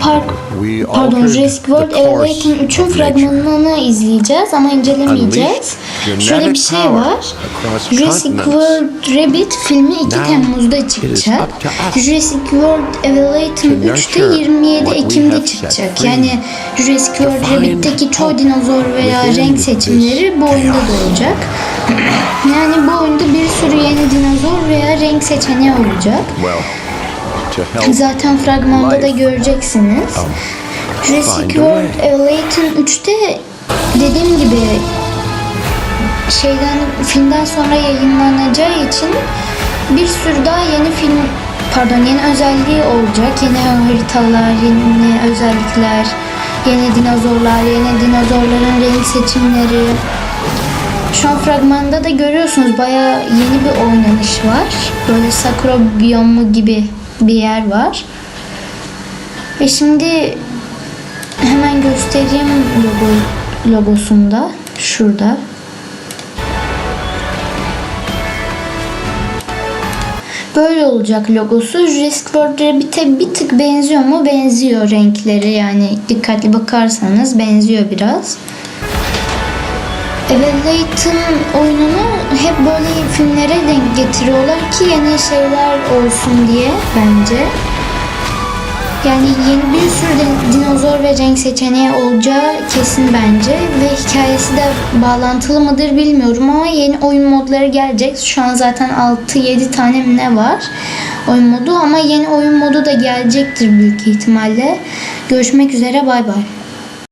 Park Pardon Jurassic World Evolution 3'ün of nature. fragmanını izleyeceğiz ama incelemeyeceğiz. Şöyle bir şey var. Jurassic. World Rabbit filmi 2 Now Temmuz'da çıkacak. Jurassic World Evolution to 3'te nurture 27 what we Ekim'de çıkacak. Yani Jurassic World Rabbit'teki çoğu dinozor veya renk seçimleri bu oyunda da olacak. Yani bu oyunda bir sürü yeni dinozor veya renk seçeneği olacak. Zaten fragmanda da göreceksiniz. Jurassic World. Evolution 3'te dediğim gibi şeyden filmden sonra yayınlanacağı için bir sürü daha yeni film pardon yeni özelliği olacak. Yeni haritalar, yeni özellikler, yeni dinozorlar, yeni dinozorların renk seçimleri. Şu an fragmanda da görüyorsunuz bayağı yeni bir oynanış var. Böyle sakura biyomu gibi bir yer var. Ve şimdi hemen göstereyim logo logosunda şurada. Böyle olacak logosu. Jurassic World Rabbit'e bir tık benziyor mu? Benziyor renkleri yani dikkatli bakarsanız benziyor biraz. Evaluate'ın oyununu hep böyle filmlere denk getiriyorlar ki yeni şeyler olsun diye bence. Yani yeni bir sürü dinozor ve renk seçeneği olacağı kesin bence ve hikayesi de bağlantılı mıdır bilmiyorum ama yeni oyun modları gelecek. Şu an zaten 6-7 tane mi ne var oyun modu ama yeni oyun modu da gelecektir büyük ihtimalle. Görüşmek üzere bay bay.